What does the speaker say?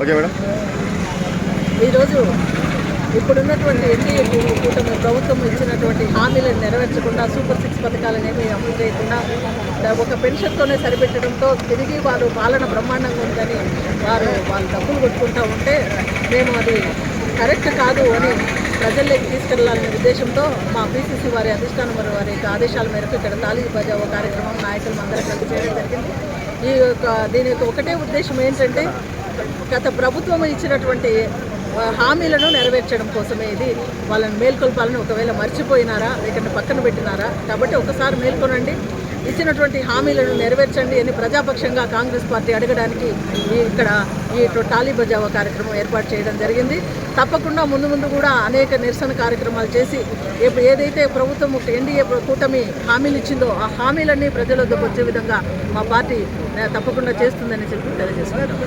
Okay madam. ఈరోజు ఇప్పుడున్నటువంటి NDA కూటమి ప్రభుత్వం ఇచ్చినటువంటి హామీలను నెరవేర్చకుండా సూపర్ సిక్స్ పథకాలనేవి అమలు చేయకుండా ఒక పెన్షన్తోనే సరిపెట్టడంతో తిరిగి వారు పాలన బ్రహ్మాండంగా ఉందని వారు వాళ్ళు డబ్బులు కొట్టుకుంటూ ఉంటే మేము అది కరెక్ట్ కాదు అని ప్రజల్లోకి తీసుకెళ్ళాలనే ఉద్దేశంతో మా పీసీసీ వారి అధిష్టానం వారి వారి యొక్క ఆదేశాల మేరకు ఇక్కడ తాలీ బజావో కార్యక్రమం నాయకులు అందరం కలిసి చేయడం జరిగింది. ఈ యొక్క దీని యొక్క ఒకటే ఉద్దేశం ఏంటంటే గత ప్రభుత్వం ఇచ్చినటువంటి హామీలను నెరవేర్చడం కోసమే ఇది. వాళ్ళని మేల్కొల్పాలని ఒకవేళ మర్చిపోయినారా లేకుంటే పక్కన పెట్టినారా కాబట్టి ఒకసారి మేల్కొనండి. ఇచ్చినటువంటి హామీలను నెరవేర్చండి అని ప్రజాపక్షంగా కాంగ్రెస్ పార్టీ అడగడానికి ఇక్కడ ఈ టాలీ బజావా కార్యక్రమం ఏర్పాటు చేయడం జరిగింది. తప్పకుండా ముందు ముందు కూడా అనేక నిరసన కార్యక్రమాలు చేసి ఏదైతే ప్రభుత్వం ఎన్డీఏ కూటమి హామీలు ఇచ్చిందో ఆ హామీలన్నీ ప్రజలకు వచ్చే విధంగా మా పార్టీ తప్పకుండా చేస్తుందని చెప్పి తెలియజేసుకుంటాం